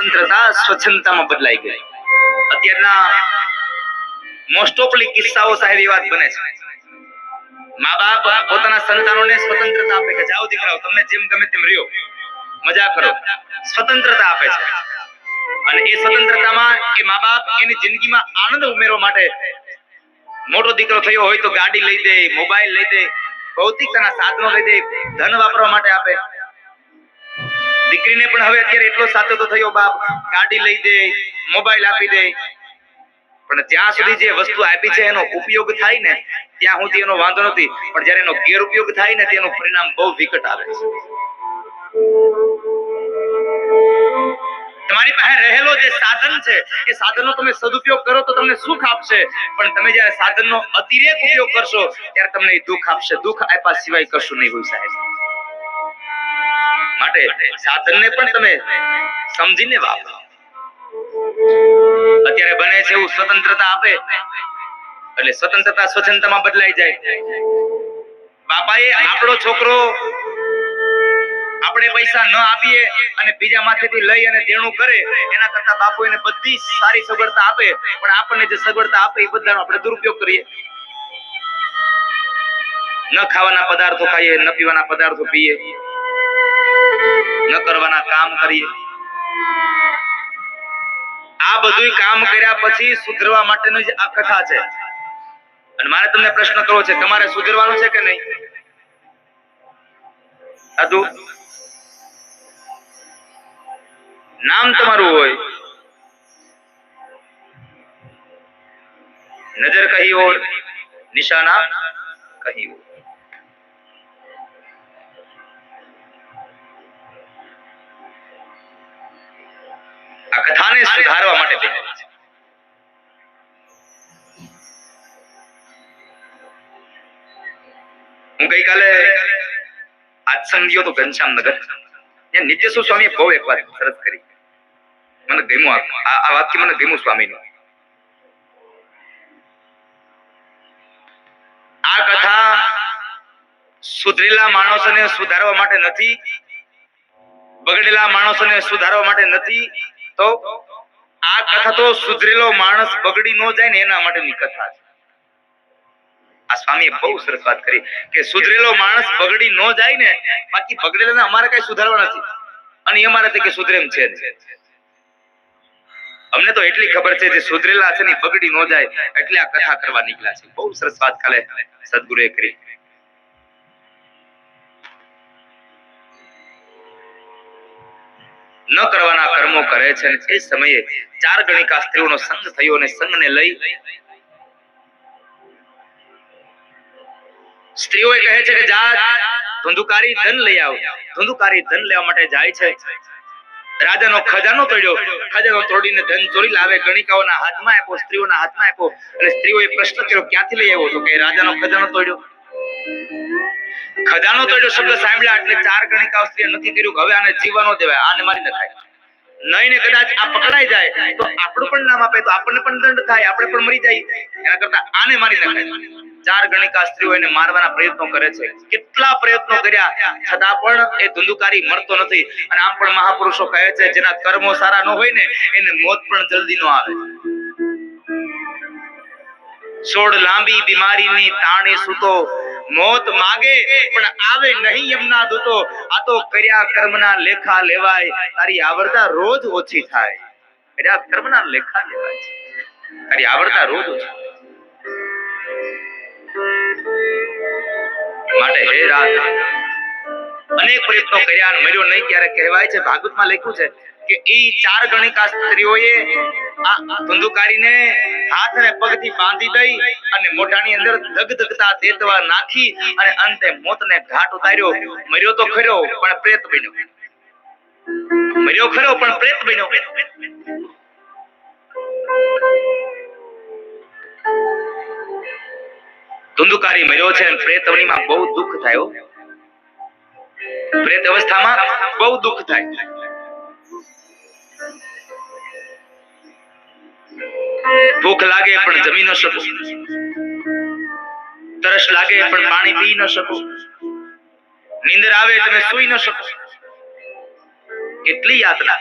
સ્વતંત્રતા સ્વચ્છતામાં બદલાઈ ગઈ. અત્યારના મોસ્ટ ઓફલી કિસ્સાઓ સાહેબ વાત બને છે. મા બાપ પોતાના સંતાનોને સ્વતંત્રતા આપે કે જાઓ દીકરાઓ, તમને જેમ ગમે તેમ રહ્યો. મજા કરો. સ્વતંત્રતા આપે છે. અને એ સ્વતંત્રતામાં એ મા બાપ એની જિંદગીમાં આનંદ ઉમેરવા માટે મોટો દીકરો થયો હોય તો ગાડી લઈ દે, મોબાઈલ લઈ દે, ભૌતિકતાના સાધનો લઈ દે, ધન વાપરવા માટે આપે. દીકરીને પણ હવે અત્યારે એટલો સાચો તો થયો બાપ. ગાડી લઈ દે, મોબાઈલ આપી દે. પણ જ્યાં સુધી જે વસ્તુ આપી છે એનો ઉપયોગ થાય ને, ત્યાં સુધી એનો વાંધો નથી. પણ જ્યારે એનો ગેરઉપયોગ થાય ને, તેનું પરિણામ બહુ વિકટ આવે છે. તમારી પાસે રહેલો જે સાધન છે, એ સાધનનો તમે સદુપયોગ કરો તો તમને સુખ આપશે. પણ તમે જ્યારે સાધનનો અતિરેક ઉપયોગ કરશો, ત્યારે તમને દુઃખ આપશે. દુઃખ આપ્યા સિવાય કશું નહીં હોય સાહેબ. માટે સાધનને પણ તમે સમજીને વાપરો. અત્યારે બને છે એવું સ્વતંત્રતા આપે, એટલે સ્વતંત્રતા સ્વચ્છંદતામાં બદલાઈ જાય. બાપાએ આપણો છોકરો આપણે પૈસા ન આપીએ અને બીજા માથેથી લઈ અને દેણું કરે, એના કરતા બાપુ એને બધી સારી સગવડતા આપે, પણ આપણને જે સગવડતા આપે એ બધાનો આપણે દુરુપયોગ કરીએ. ન ખાવાના પદાર્થો ખાઈએ, ન પીવાના પદાર્થો પીએ. ન કરવાના કામ કરીએ. આ બધું કામ કર્યા પછી સુધરવા માટેની જ આ કથા છે. અને મારે તમને પ્રશ્ન કરવો છે, તમારે સુધરવાનું છે કે નહીં? નામ તમારું હોય. નજર કહી ઓર, નિશાના કહી ઓર. કથાને સુધારવા માટે બેઠેલી છે. હું ગઈકાલે આજ ગયો તો ઘનશ્યામનગર. ત્યાં નિત્યસુ સ્વામી બહુ એક વાત સરસ કરી. મને ગમ્યું આ આ મને ગમ્યું સ્વામીનું. આ કથા સુધરેલા માણસોને સુધારવા માટે નથી, બગડેલા માણસોને સુધારવા માટે નથી તો આ કથા તો સુધરેલો માણસ બગડી ન જાય ને એના માટેની કથા છે. આ સ્વામીએ બહુ સરસ વાત કરી કે સુધરેલો માણસ બગડી ન જાય ને, બાકી બગડેલાને અમારે કઈ સુધારવા નથી. અને અમારે તે કે સુધરે છે અમને તો એટલી ખબર છે જે સુધરેલા છે ને બગડી ન જાય એટલે આ કથા કરવા નીકળ્યા છે. બહુ સરસ વાત કાલે સદગુરુએ કરી. ન કરવાના કર્મો કરે છે અને એ સમયે ચાર ગણિકા સ્ત્રીઓનો સંગ થયો અને સંગને લઈ સ્ત્રીઓ કહે છે કે જા, ધુંધુકારી ધન લઈ આવ. ધુંધુકારી ધન લેવા માટે જાય છે. રાજાનો ખજાનો તોડ્યો. ખજાનો તોડીને ધન ચોરી લાવે, ગણિકાઓના હાથમાં આપ્યો, સ્ત્રીઓના હાથમાં આપ્યો. અને સ્ત્રીઓએ પ્રશ્ન કર્યો, ક્યાંથી લઈ આવ્યો? તો કે, રાજાનો ખજાનો તોડ્યો. ખજાનો તોડ્યો શબ્દ સાંભળ્યા એટલે ચાર ગણિકાઓ સ્ત્રીએ નક્કી કર્યું હવે આને જીવવા દેવાય, આને મારી નખાય. નહીં ને કદાચ આ પકડાઈ જાય, તો આપણું પણ નામ આપે, તો આપણને પણ દંડ થાય, આપણે પણ મરી જાય. એના કરતા આને મારી નખાય. ચાર ગણિકા સ્ત્રીઓ એને મારવાના પ્રયત્નો કરે છે. કેટલા પ્રયત્નો કર્યા, છતાં પણ એ ધુંધુકારી મરતો નથી. અને આમ પણ મહાપુરુષો કહે છે, જેના કર્મો સારા ન હોય ને, એને મોત પણ જલ્દી ન આવે. છોડ લાંબી બીમારીની તાણી સૂતો મોત માગે, પણ આવે નહીં એમના દૂતો. આ તો કર્યા કર્મના લેખા લેવાય. તારી આવરદા રોજ ઓછી થાય. કર્યા કર્મના લેખા લેવાય. તારી આવરદા રોજ ઓછી માટે હે રાત અનેક પ્રયત્નો કર્યા મર્યો નહીં. ત્યારે કહેવાય છે, ભાગવતમાં લખ્યું છે કે ઈ ચાર ગણિકા સ્ત્રીઓએ ધુંધુકારીને હાથ અને પગથી બાંધી દઈ અને મોઢાની અંદર ધગધગતા દેતવા નાખી અને અંતે મોતને ઘાટ ઉતાર્યો. મર્યો તો ખરો, પણ પ્રેત બન્યો. મર્યો ખરો, પણ પ્રેત બન્યો. ધુંધુકારી મર્યો છે અને પ્રેત બહુ દુઃખ થયો પ્રેત અવસ્થામાં બહુ દુઃખ થાય. ભૂખ લાગે પણ જમી ન શકું. તરસ લાગે પણ પાણી પી ન શકું. નીંદર આવે તમે સુઈ ન શકો. કેટલી યાતના.